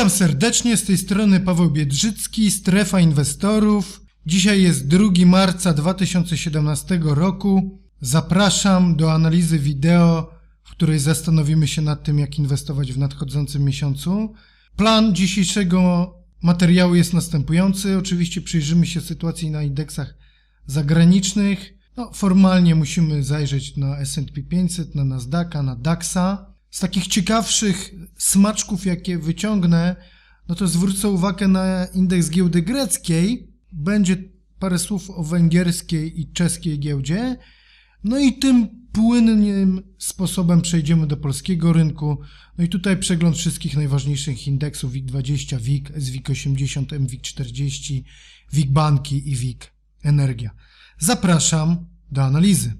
Witam serdecznie, z tej strony Paweł Biedrzycki, Strefa Inwestorów. Dzisiaj jest 2 marca 2017 roku. Zapraszam do analizy wideo, w której zastanowimy się nad tym, jak inwestować w nadchodzącym miesiącu. Plan dzisiejszego materiału jest następujący. Oczywiście przyjrzymy się sytuacji na indeksach zagranicznych. No, formalnie musimy zajrzeć na S&P 500, na Nasdaqa, na DAXa. Z takich ciekawszych smaczków, jakie wyciągnę, no to zwrócę uwagę na indeks giełdy greckiej. Będzie parę słów o węgierskiej i czeskiej giełdzie. No i tym płynnym sposobem przejdziemy do polskiego rynku. No i tutaj przegląd wszystkich najważniejszych indeksów WIG20, WIG, SWIG 80, MWIG 40, WIG Banki i WIG Energia. Zapraszam do analizy.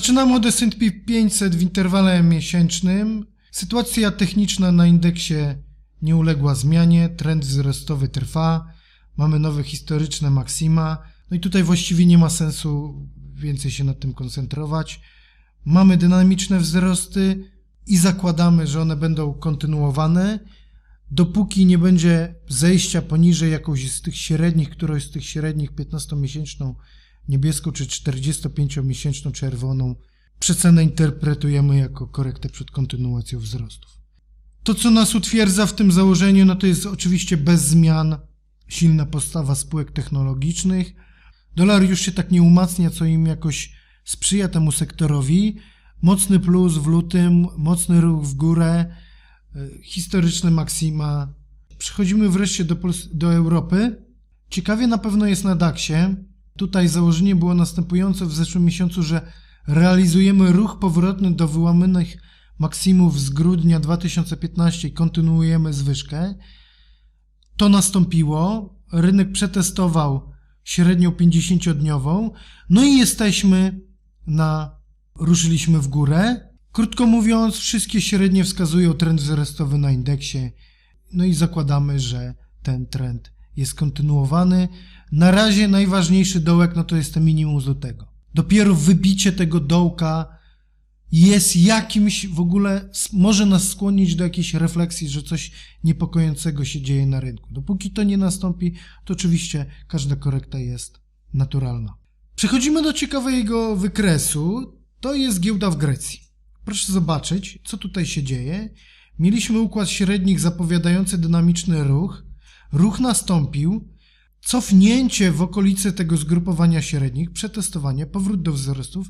Zaczynamy od S&P 500 w interwale miesięcznym. Sytuacja techniczna na indeksie nie uległa zmianie, trend wzrostowy trwa, mamy nowe historyczne maksima, no i tutaj właściwie nie ma sensu więcej się nad tym koncentrować. Mamy dynamiczne wzrosty i zakładamy, że one będą kontynuowane, dopóki nie będzie zejścia poniżej jakąś z tych średnich, którąś z tych średnich 15-miesięczną niebieską czy 45-miesięczną czerwoną przecenę interpretujemy jako korektę przed kontynuacją wzrostów. To, co nas utwierdza w tym założeniu, no to jest oczywiście bez zmian silna postawa spółek technologicznych. Dolar już się tak nie umacnia, co im jakoś sprzyja temu sektorowi. Mocny plus w lutym, mocny ruch w górę, y, historyczne maksima. Przechodzimy wreszcie do, Pols- do Europy. Ciekawie na pewno jest na DAX-ie. Tutaj założenie było następujące w zeszłym miesiącu, że realizujemy ruch powrotny do wyłamanych maksimów z grudnia 2015 i kontynuujemy zwyżkę. To nastąpiło. Rynek przetestował średnią 50-dniową. No i jesteśmy na. ruszyliśmy w górę. Krótko mówiąc, wszystkie średnie wskazują trend wzrostowy na indeksie. No i zakładamy, że ten trend jest kontynuowany. Na razie najważniejszy dołek no to jest to minimum złotego. Dopiero wybicie tego dołka jest jakimś w ogóle, może nas skłonić do jakiejś refleksji, że coś niepokojącego się dzieje na rynku. Dopóki to nie nastąpi, to oczywiście każda korekta jest naturalna. Przechodzimy do ciekawego wykresu. To jest giełda w Grecji. Proszę zobaczyć, co tutaj się dzieje. Mieliśmy układ średnich zapowiadający dynamiczny ruch. Ruch nastąpił, cofnięcie w okolice tego zgrupowania średnich, przetestowanie, powrót do wzrostów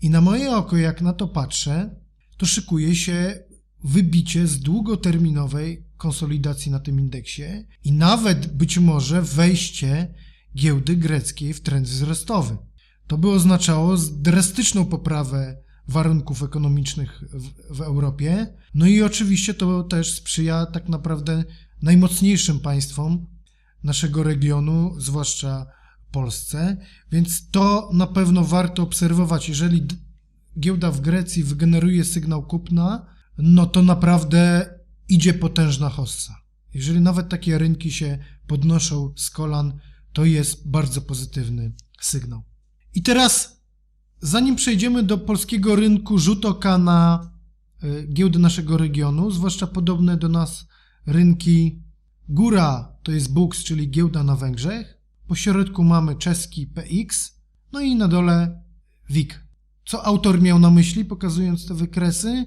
i na moje oko, jak na to patrzę, to szykuje się wybicie z długoterminowej konsolidacji na tym indeksie i nawet być może wejście giełdy greckiej w trend wzrostowy. To by oznaczało drastyczną poprawę warunków ekonomicznych w, w Europie. No i oczywiście to też sprzyja tak naprawdę najmocniejszym państwom naszego regionu, zwłaszcza Polsce, więc to na pewno warto obserwować. Jeżeli giełda w Grecji wygeneruje sygnał kupna, no to naprawdę idzie potężna hossa. Jeżeli nawet takie rynki się podnoszą z kolan, to jest bardzo pozytywny sygnał. I teraz, zanim przejdziemy do polskiego rynku, rzut oka na y, giełdy naszego regionu, zwłaszcza podobne do nas rynki Góra to jest BUX, czyli giełda na Węgrzech. Po środku mamy czeski PX, no i na dole WIG. Co autor miał na myśli, pokazując te wykresy?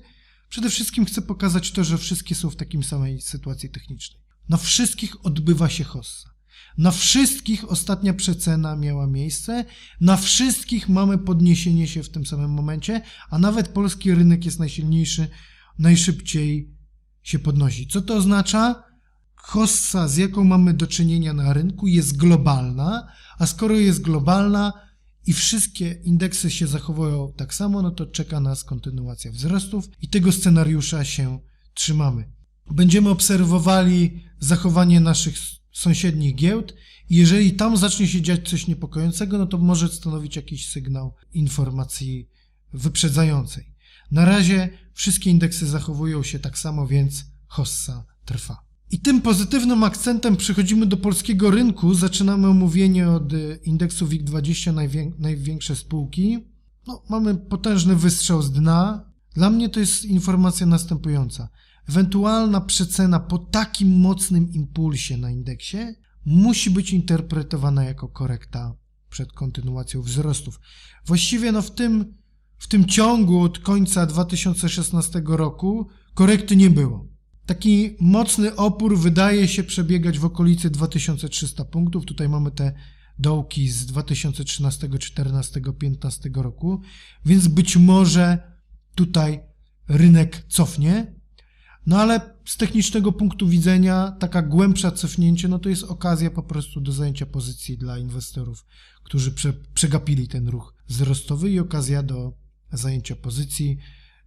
Przede wszystkim chcę pokazać to, że wszystkie są w takim samej sytuacji technicznej. Na wszystkich odbywa się hossa. Na wszystkich ostatnia przecena miała miejsce, na wszystkich mamy podniesienie się w tym samym momencie, a nawet polski rynek jest najsilniejszy, najszybciej się podnosi. Co to oznacza? hossa, z jaką mamy do czynienia na rynku, jest globalna, a skoro jest globalna i wszystkie indeksy się zachowują tak samo, no to czeka nas kontynuacja wzrostów i tego scenariusza się trzymamy. Będziemy obserwowali zachowanie naszych sąsiednich giełd i jeżeli tam zacznie się dziać coś niepokojącego, no to może stanowić jakiś sygnał informacji wyprzedzającej. Na razie wszystkie indeksy zachowują się tak samo, więc hossa trwa. I tym pozytywnym akcentem przechodzimy do polskiego rynku. Zaczynamy omówienie od y, indeksu WIG20 najwię- największe spółki. No, mamy potężny wystrzał z dna. Dla mnie to jest informacja następująca. Ewentualna przecena po takim mocnym impulsie na indeksie musi być interpretowana jako korekta przed kontynuacją wzrostów. Właściwie no w tym, w tym ciągu od końca 2016 roku korekty nie było. Taki mocny opór wydaje się przebiegać w okolicy 2300 punktów. Tutaj mamy te dołki z 2013, 14, 15 roku, więc być może tutaj rynek cofnie. No ale z technicznego punktu widzenia taka głębsza cofnięcie, no to jest okazja po prostu do zajęcia pozycji dla inwestorów, którzy prze, przegapili ten ruch wzrostowy i okazja do zajęcia pozycji.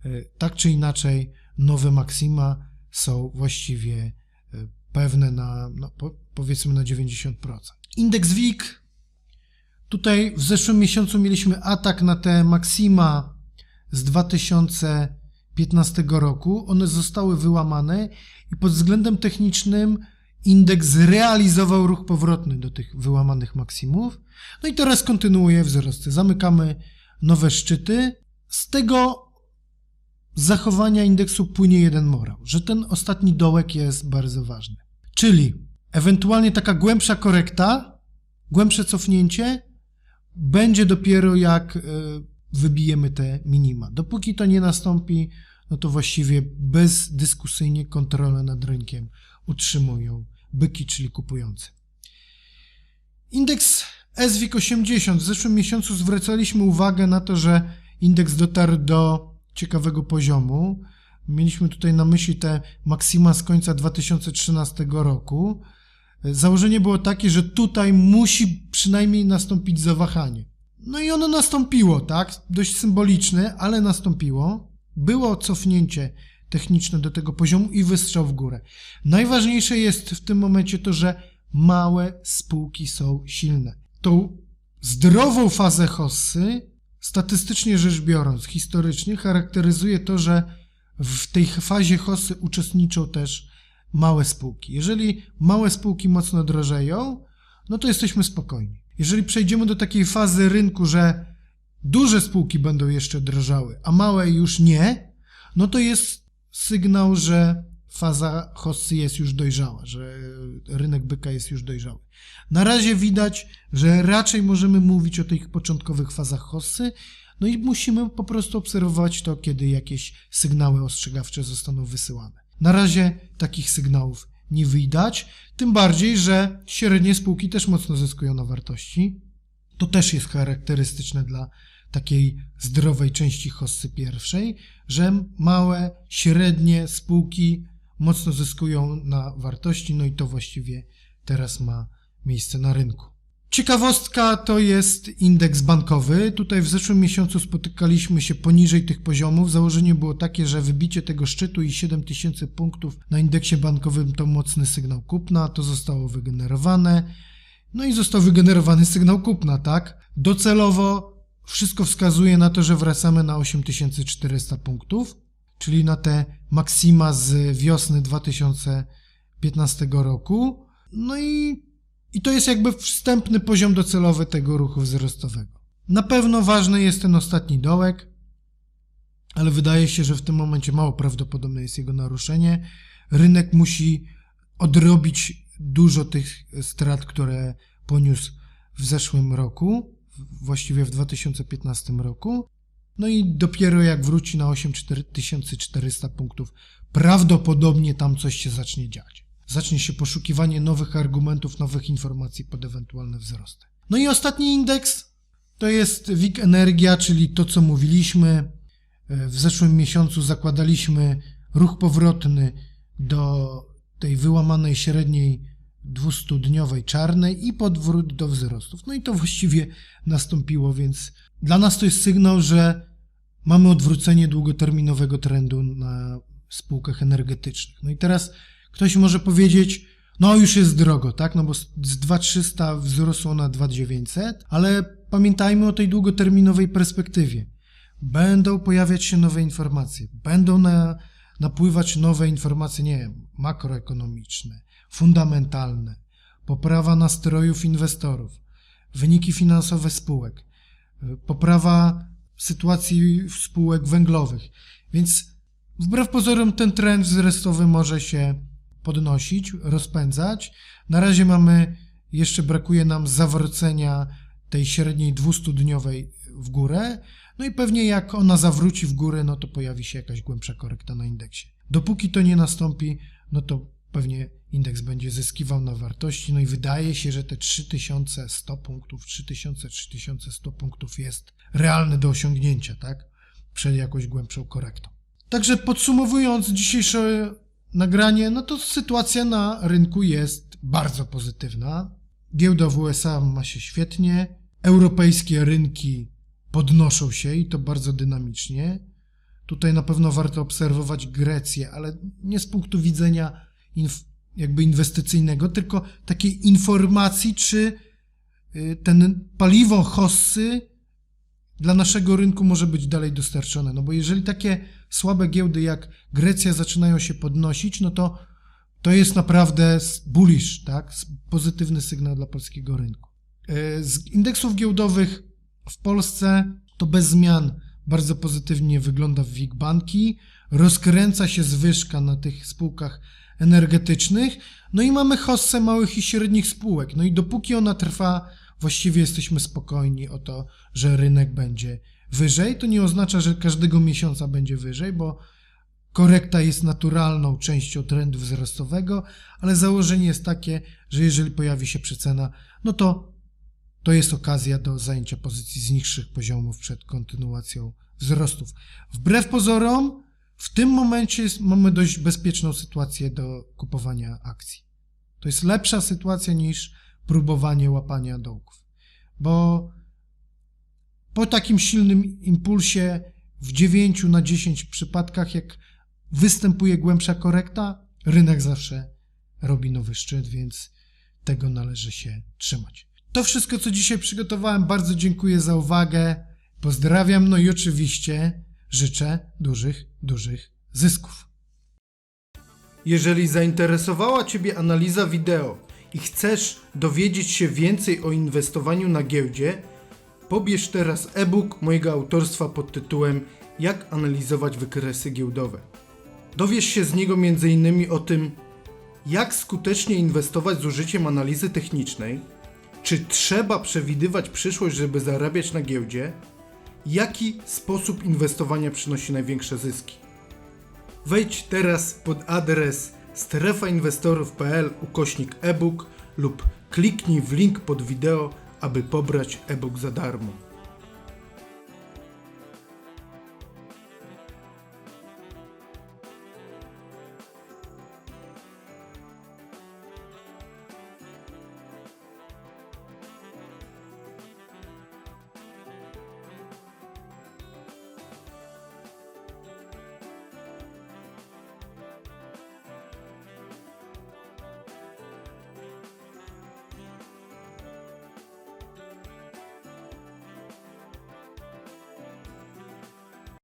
E, Tak czy inaczej, nowe maksima są właściwie e, pewne na, no, po, powiedzmy na 90%. Indeks WIG. Tutaj w zeszłym miesiącu mieliśmy atak na te maksima z 2015 roku. One zostały wyłamane i pod względem technicznym indeks zrealizował ruch powrotny do tych wyłamanych maksimów. No i teraz kontynuuje wzrosty. Zamykamy nowe szczyty. Z tego zachowania indeksu płynie jeden morał, że ten ostatni dołek jest bardzo ważny. Czyli ewentualnie taka głębsza korekta, głębsze cofnięcie będzie dopiero jak e, wybijemy te minima. Dopóki to nie nastąpi, no to właściwie bezdyskusyjnie kontrolę nad rynkiem utrzymują byki, czyli kupujący. Indeks SWIG 80. W zeszłym miesiącu zwracaliśmy uwagę na to, że indeks dotarł do ciekawego poziomu. Mieliśmy tutaj na myśli te maksima z końca 2013 roku. Założenie było takie, że tutaj musi przynajmniej nastąpić zawahanie. No i ono nastąpiło, tak? Dość symboliczne, ale nastąpiło. Było cofnięcie techniczne do tego poziomu i wystrzał w górę. Najważniejsze jest w tym momencie to, że małe spółki są silne. Tą zdrową fazę hossy, statystycznie rzecz biorąc, historycznie charakteryzuje to, że w tej fazie hossy uczestniczą też małe spółki. Jeżeli małe spółki mocno drożeją, no to jesteśmy spokojni. Jeżeli przejdziemy do takiej fazy rynku, że duże spółki będą jeszcze drożały, a małe już nie, no to jest sygnał, że faza hossy jest już dojrzała, że rynek byka jest już dojrzały. Na razie widać, że raczej możemy mówić o tych początkowych fazach hossy, no i musimy po prostu obserwować to, kiedy jakieś sygnały ostrzegawcze zostaną wysyłane. Na razie takich sygnałów nie widać, tym bardziej, że średnie spółki też mocno zyskują na wartości. To też jest charakterystyczne dla takiej zdrowej części hossy pierwszej, że małe, średnie spółki mocno zyskują na wartości, no i to właściwie teraz ma miejsce na rynku. Ciekawostka to jest indeks bankowy. Tutaj w zeszłym miesiącu spotykaliśmy się poniżej tych poziomów. Założenie było takie, że wybicie tego szczytu i 7000 punktów na indeksie bankowym to mocny sygnał kupna. To zostało wygenerowane. No i został wygenerowany sygnał kupna, tak? Docelowo wszystko wskazuje na to, że wracamy na 8400 punktów, czyli na te maksima z wiosny 2015 roku. No i, i to jest jakby wstępny poziom docelowy tego ruchu wzrostowego. Na pewno ważny jest ten ostatni dołek, ale wydaje się, że w tym momencie mało prawdopodobne jest jego naruszenie. Rynek musi odrobić dużo tych strat, które poniósł w zeszłym roku, właściwie w 2015 roku. No i dopiero jak wróci na 8400 punktów, prawdopodobnie tam coś się zacznie dziać. Zacznie się poszukiwanie nowych argumentów, nowych informacji pod ewentualne wzrosty. No i ostatni indeks to jest WIG Energia, czyli to, co mówiliśmy. W zeszłym miesiącu zakładaliśmy ruch powrotny do tej wyłamanej średniej 200-dniowej czarnej i podwrót do wzrostów. No i to właściwie nastąpiło, więc dla nas to jest sygnał, że mamy odwrócenie długoterminowego trendu na spółkach energetycznych. No i teraz ktoś może powiedzieć, no już jest drogo, tak? No bo z 2300 wzrosło na 2900, ale pamiętajmy o tej długoterminowej perspektywie. będą pojawiać się nowe informacje, będą na, napływać nowe informacje, nie wiem, makroekonomiczne, fundamentalne, poprawa nastrojów inwestorów, wyniki finansowe spółek, poprawa sytuacji spółek węglowych. Więc wbrew pozorom ten trend wzrostowy może się podnosić, rozpędzać. Na razie mamy, jeszcze brakuje nam zawrócenia tej średniej 200-dniowej w górę. No i pewnie jak ona zawróci w górę, no to pojawi się jakaś głębsza korekta na indeksie. Dopóki to nie nastąpi, no to pewnie indeks będzie zyskiwał na wartości. No i wydaje się, że te 3100 punktów, 3000-3100 punktów jest realne do osiągnięcia, tak? Przed jakąś głębszą korektą. Także podsumowując dzisiejsze nagranie, no to sytuacja na rynku jest bardzo pozytywna. Giełda w USA ma się świetnie, europejskie rynki podnoszą się i to bardzo dynamicznie. Tutaj na pewno warto obserwować Grecję, ale nie z punktu widzenia inf- jakby inwestycyjnego, tylko takiej informacji, czy y, ten paliwo hossy dla naszego rynku może być dalej dostarczone. No bo jeżeli takie słabe giełdy jak Grecja zaczynają się podnosić, no to to jest naprawdę bullish, tak? Pozytywny sygnał dla polskiego rynku. E, Z indeksów giełdowych w Polsce to bez zmian bardzo pozytywnie wygląda w WIG banki, rozkręca się zwyżka na tych spółkach energetycznych, no i mamy hossę małych i średnich spółek. No i dopóki ona trwa, właściwie jesteśmy spokojni o to, że rynek będzie wyżej. To nie oznacza, że każdego miesiąca będzie wyżej, bo korekta jest naturalną częścią trendu wzrostowego, ale założenie jest takie, że jeżeli pojawi się przecena, no to to jest okazja do zajęcia pozycji z niższych poziomów przed kontynuacją wzrostów. Wbrew pozorom, w tym momencie mamy dość bezpieczną sytuację do kupowania akcji. To jest lepsza sytuacja niż próbowanie łapania dołków, bo po takim silnym impulsie w 9 na 10 przypadkach, jak występuje głębsza korekta, rynek zawsze robi nowy szczyt, więc tego należy się trzymać. To wszystko, co dzisiaj przygotowałem. Bardzo dziękuję za uwagę. Pozdrawiam, no i oczywiście życzę dużych, dużych zysków. Jeżeli zainteresowała Ciebie analiza wideo i chcesz dowiedzieć się więcej o inwestowaniu na giełdzie, pobierz teraz e-book mojego autorstwa pod tytułem Jak analizować wykresy giełdowe. Dowiesz się z niego m.in. o tym, jak skutecznie inwestować z użyciem analizy technicznej, czy trzeba przewidywać przyszłość, żeby zarabiać na giełdzie, jaki sposób inwestowania przynosi największe zyski. Wejdź teraz pod adres strefainwestorów.pl ukośnik e-book lub kliknij w link pod wideo, aby pobrać e-book za darmo.